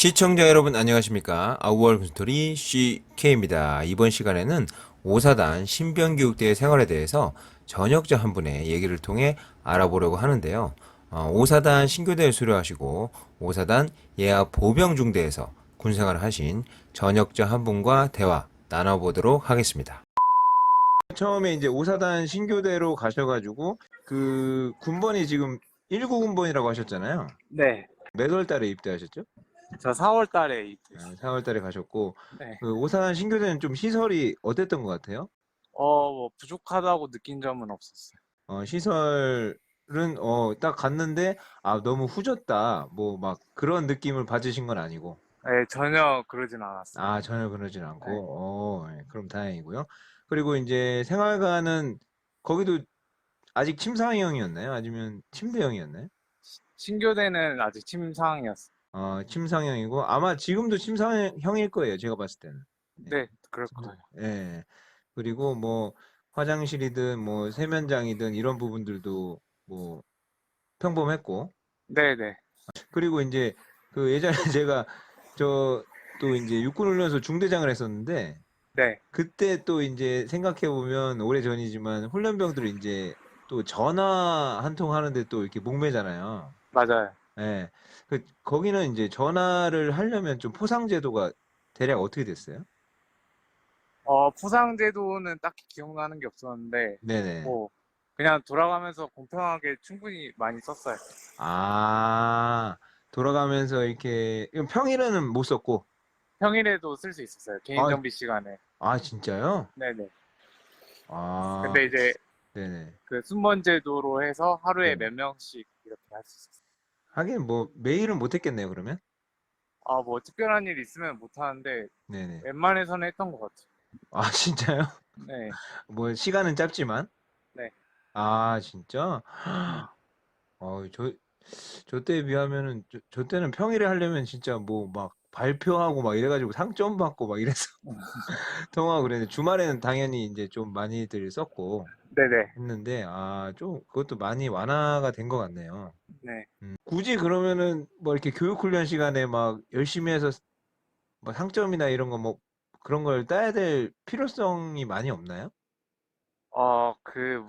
시청자 여러분 안녕하십니까? 아우월 군스토리 CK입니다. 이번 시간에는 5사단 신병교육대의 생활에 대해서 전역자 한 분의 얘기를 통해 알아보려고 하는데요. 어, 5사단 신교대에 수료하시고 5사단 예하 보병중대에서 군생활을 하신 전역자 한 분과 대화 나눠보도록 하겠습니다. 처음에 이제 5사단 신교대로 가셔가지고 그 군번이 지금 19군번이라고 하셨잖아요. 네. 몇 월 달에 입대하셨죠? 저 4월 달에 입대했어요. 4월 달에 가셨고 네. 그 오산 신교대는 좀 시설이 어땠던 것 같아요? 어, 뭐 부족하다고 느낀 점은 없었어요. 어, 시설은 어, 딱 갔는데 아 너무 후졌다 뭐 막 그런 느낌을 받으신 건 아니고 네, 전혀 그러진 않았어요. 아 전혀 그러진 않고 네. 어, 예, 그럼 다행이고요. 그리고 이제 생활관은 거기도 아직 침상형이었나요? 아니면 침대형이었나요? 신교대는 아직 침상이었어요. 어, 침상형이고 아마 지금도 침상형일 거예요. 제가 봤을 때는. 네, 그럴 거예요. 예. 그리고 뭐 화장실이든 뭐 세면장이든 이런 부분들도 뭐 평범했고 네, 네. 그리고 이제 그 예전에 제가 저 또 이제 육군훈련소 중대장을 했었는데 네. 그때 또 이제 생각해 보면 오래 전이지만 훈련병들이 이제 또 전화 한 통 하는데 또 이렇게 목매잖아요. 맞아요. 예. 그 거기는 이제 전화를 하려면 좀 포상 제도가 대략 어떻게 됐어요? 어, 포상 제도는 딱히 기억나는 게 없었는데 네네. 뭐 그냥 돌아가면서 공평하게 충분히 많이 썼어요. 아, 돌아가면서 이렇게, 이건 평일에는 못 썼고, 평일에도 쓸 수 있었어요. 개인 아. 정비 시간에. 아, 진짜요? 네, 네. 아, 근데 이제 네네. 그 순번 제도로 해서 하루에 네. 몇 명씩 이렇게 할 수 있었어요. 하긴 뭐, 매일은 못 했겠네요, 그러면? 아, 뭐 특별한 일 있으면 못 하는데 네네. 웬만해서는 했던 것 같아요. 아, 진짜요? 네. 뭐, 시간은 짧지만? 네. 아, 진짜? 어, 저, 저 때에 비하면은, 저, 저 때는 평일에 하려면 진짜 뭐, 막, 발표하고 막 이래가지고 상점 받고 막 이래서 통화하고 그랬는데, 주말에는 당연히 이제 좀 많이들 썼고, 네네. 했는데 아 좀 그것도 많이 완화가 된 것 같네요. 네. 음, 굳이 그러면은 뭐 이렇게 교육 훈련 시간에 막 열심히 해서 뭐 상점이나 이런 거 뭐 그런 걸 따야 될 필요성이 많이 없나요? 어, 그,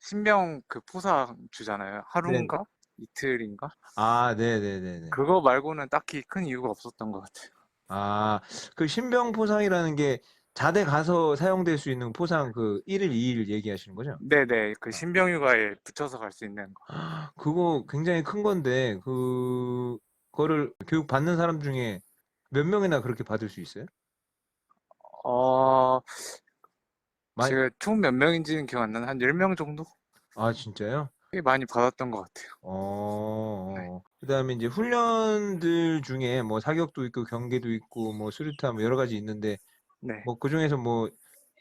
신병 그 포상 주잖아요. 하루인가? 이틀인가? 아, 네네네네. 그거 말고는 딱히 큰 이유가 없었던 것 같아요. 아, 그 신병 포상이라는 게 자대 가서 사용될 수 있는 포상 그 1일, 2일 얘기하시는 거죠? 네네. 그 신병 휴가에 붙여서 갈 수 있는 거. 그거 굉장히 큰 건데 그 거를 교육 받는 사람 중에 몇 명이나 그렇게 받을 수 있어요? 어, 많이- 제가 총 몇 명인지는 기억 안 나는데 한 10명 정도? 아, 진짜요? 꽤 많이 받았던 것 같아요. 어, 네. 그다음에 이제 훈련들 중에 뭐 사격도 있고 경계도 있고 뭐 수류탄 뭐 여러 가지 있는데 네. 뭐 그중에서 뭐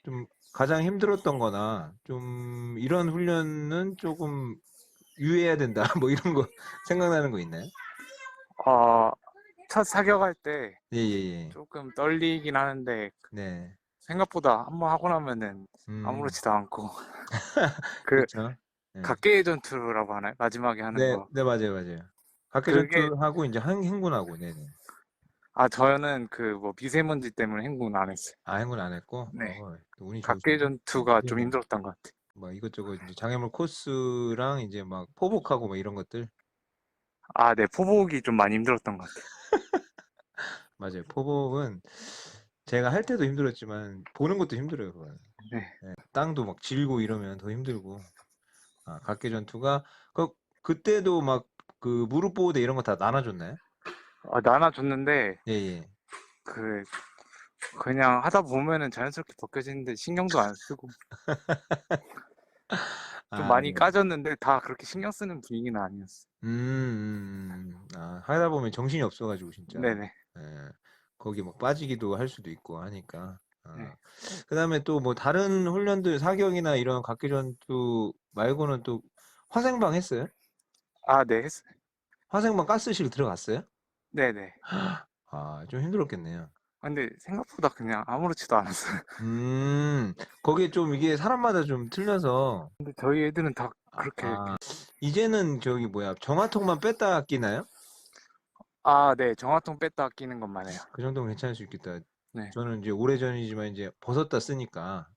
좀 가장 힘들었던 거나 좀 이런 훈련은 조금 유의해야 된다 뭐 이런 거 생각나는 거 있나요? 어, 첫 사격할 때 예, 예, 예. 조금 떨리긴 하는데 네. 생각보다 한번 하고 나면은 음, 아무렇지도 않고 그 그렇죠. 네. 각계의 전투라고 하나요? 마지막에 하는 네, 거. 네, 맞아요, 맞아요. 각계 그게- 전투하고 이제 행- 행군하고, 네네. 아, 저는 그 뭐 미세먼지 때문에 행군 안 했어요. 아, 행군 안 했고, 네. 어, 또 운이 각계 좋으시네. 전투가 좀 예. 힘들었던 것 같아요. 뭐 이것저것 이제 장애물 코스랑 이제 막 포복하고 뭐 이런 것들 아, 네, 포복이 좀 많이 힘들었던 것 같아요. 맞아요. 포복은 제가 할 때도 힘들었지만 보는 것도 힘들어요. 네. 네, 땅도 막 질고 이러면 더 힘들고. 아, 각계 전투가 그 그때도 막 그 무릎 보호대 이런 거 다 나눠줬나요? 아, 나눠줬는데 예, 예. 그 그냥 하다 보면은 자연스럽게 벗겨지는데 신경도 안 쓰고 좀 아, 많이 네. 까졌는데 다 그렇게 신경 쓰는 분위기는 아니었어요. 음, 음, 음. 아, 하다 보면 정신이 없어가지고 진짜. 네네. 예, 거기 막 빠지기도 할 수도 있고 하니까. 아, 네. 그다음에 또 뭐 다른 훈련들 사격이나 이런 각계 전투 말고는 또 화생방 했어요? 아, 네, 했어요. 화생방 가스실 들어갔어요? 네네. 아, 좀 힘들었겠네요. 근데 생각보다 그냥 아무렇지도 않았어요. 음, 거기에 좀 이게 사람마다 좀 틀려서, 근데 저희 애들은 다 그렇게 아, 이제는 저기 뭐야, 정화통만 뺐다 끼나요? 아, 네. 정화통 뺐다 끼는 것만 해요. 그 정도면 괜찮을 수 있겠다. 네. 저는 이제 오래전이지만 이제 벗었다 쓰니까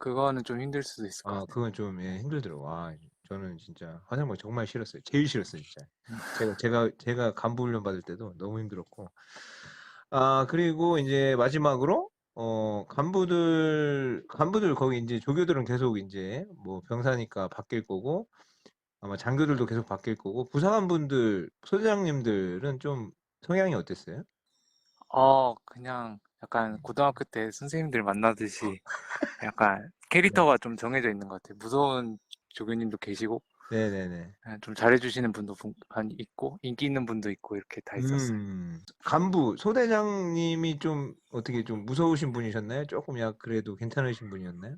그거는 좀 힘들 수도 있을 것 아, 같아요. 그건 좀 예, 힘들더라고. 아, 저는 진짜 화장품 정말 싫었어요. 제일 싫었어요, 진짜. 제가 제가 제가 간부 훈련 받을 때도 너무 힘들었고. 아, 그리고 이제 마지막으로 어, 간부들 간부들 거기 이제 조교들은 계속 이제 뭐 병사니까 바뀔 거고 아마 장교들도 계속 바뀔 거고 부사관 분들, 소대장님들은 좀 성향이 어땠어요? 어, 그냥 약간 고등학교 때 선생님들 만나듯이 약간 캐릭터가 좀 정해져 있는 것 같아요. 무서운 조교님도 계시고, 네네네. 그냥 좀 잘해주시는 분도 분- 한 있고, 인기 있는 분도 있고, 이렇게 다 있었어요. 음, 간부, 소대장님이 좀 어떻게 좀 무서우신 분이셨나요? 조금 약 그래도 괜찮으신 분이었나요?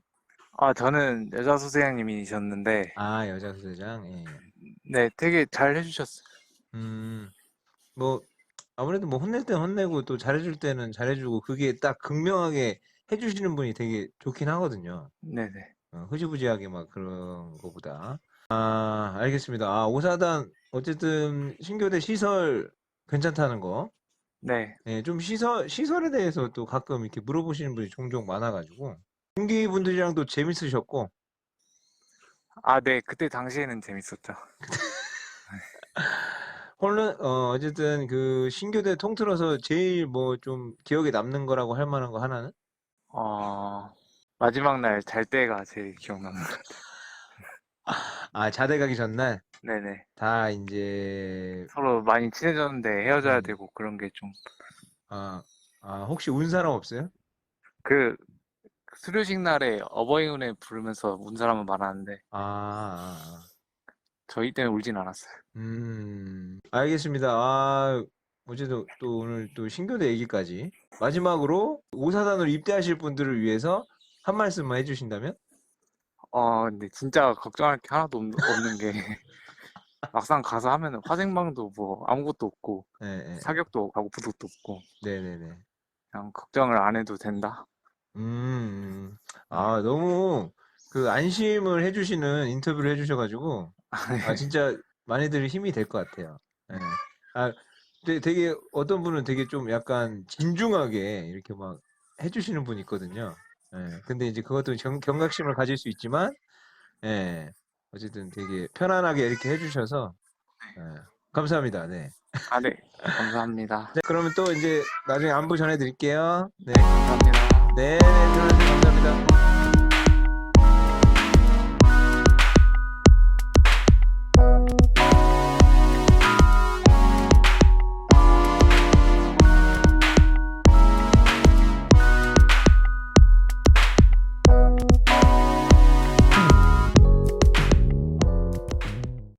아, 저는 여자 소대장님이셨는데, 아, 여자 소대장. 예. 네, 되게 잘 해주셨어요. 음, 뭐 아무래도 뭐 혼낼 때는 혼내고 또 잘해줄 때는 잘해주고 그게 딱 극명하게 해주시는 분이 되게 좋긴 하거든요. 네네. 어, 흐지부지하게 막 그런 거보다. 아, 알겠습니다. 아, 오사단 어쨌든 신교대 시설 괜찮다는 거. 네. 예, 좀 시설, 시설에 대해서 또 가끔 이렇게 물어보시는 분이 종종 많아가지고. 동기 분들이랑도 재밌으셨고, 아, 네. 그때 당시에는 재밌었죠. 홀른, 어, 어쨌든 그 신교대 통틀어서 제일 뭐 좀 기억에 남는 거라고 할 만한 거 하나는? 어, 마지막 날 잘 때가 제일 기억나는 것 같아요. 아, 자대 가기 전날 네네. 다 이제, 서로 많이 친해졌는데 헤어져야 음. 되고 그런 게 좀, 아, 아, 혹시 운 사람 없어요? 그, 수료식 날에 어버이운에 부르면서 운 사람은 많았는데, 아, 아, 아. 저희 때는 울진 않았어요. 음, 알겠습니다. 아, 어제도 또 오늘 또 신교대 얘기까지. 마지막으로 오사단으로 입대하실 분들을 위해서 한 말씀만 해주신다면? 어, 근데 진짜 걱정할 게 하나도 없, 없는 게, 막상 가서 하면은 화생방도 뭐 아무것도 없고, 네, 네, 사격도 하고 부득도 없고, 네네네. 그냥 걱정을 안 해도 된다? 음, 아, 너무 그 안심을 해주시는 인터뷰를 해주셔가지고, 아, 진짜 많이들 힘이 될 것 같아요. 예. 아, 되게, 되게 어떤 분은 되게 좀 약간 진중하게 이렇게 막 해주시는 분이 있거든요. 예. 근데 이제 그것도 경, 경각심을 가질 수 있지만, 예. 어쨌든 되게 편안하게 이렇게 해주셔서, 예. 감사합니다. 네. 아, 네. 감사합니다. 네, 그러면 또 이제 나중에 안부 전해드릴게요. 네. 감사합니다. 네, 네, 들어주셔서 감사합니다.